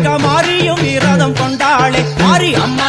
மாறியும் விரதம் கொண்டாளே. மாறி அம்மா